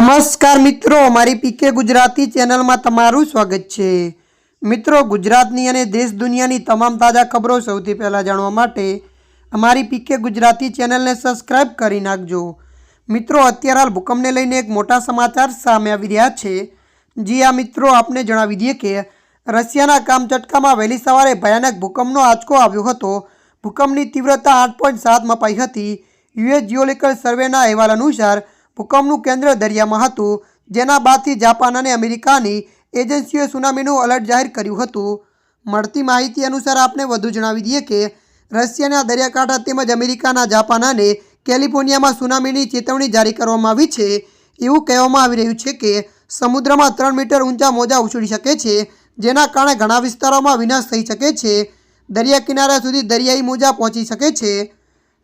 નમસ્કાર મિત્રો મારી પીકે ગુજરાતી ચેનલમાં તમારું સ્વાગત છે. મિત્રો, ગુજરાતની અને દેશ દુનિયાની તમામ તાજા ખબરો સૌથી પહેલાં જાણવા માટે અમારી પીકે ગુજરાતી ચેનલને સબસ્ક્રાઇબ કરી નાખજો. મિત્રો, અત્યારે હાલ ભૂકંપને લઈને એક મોટા સમાચાર સામે આવી રહ્યા છે. જી આ મિત્રો, આપને જણાવી દઈએ કે રશિયાના કામચટકામાં વહેલી સવારે ભયાનક ભૂકંપનો આંચકો આવ્યો હતો. ભૂકંપની તીવ્રતા આઠ પોઈન્ટ સાત મપાઈ હતી. યુએસ જિયોલિકલ સર્વેના અહેવાલ અનુસાર ભૂકંપનું કેન્દ્ર દરિયામાં હતું, જેના બાદથી જાપાન અને અમેરિકાની એજન્સીઓએ સુનામીનું અલર્ટ જાહેર કર્યું હતું. મળતી માહિતી અનુસાર આપને વધુ જણાવી દઈએ કે, રશિયાના દરિયાકાંઠા તેમજ અમેરિકાના જાપાન અને કેલિફોર્નિયામાં સુનામીની ચેતવણી જારી કરવામાં આવી છે. એવું કહેવામાં આવી રહ્યું છે કે, સમુદ્રમાં ત્રણ મીટર ઊંચા મોજા ઉછળી શકે છે, જેના કારણે ઘણા વિસ્તારોમાં વિનાશ થઈ શકે છે. દરિયા કિનારા સુધી દરિયાઈ મોજા પહોંચી શકે છે.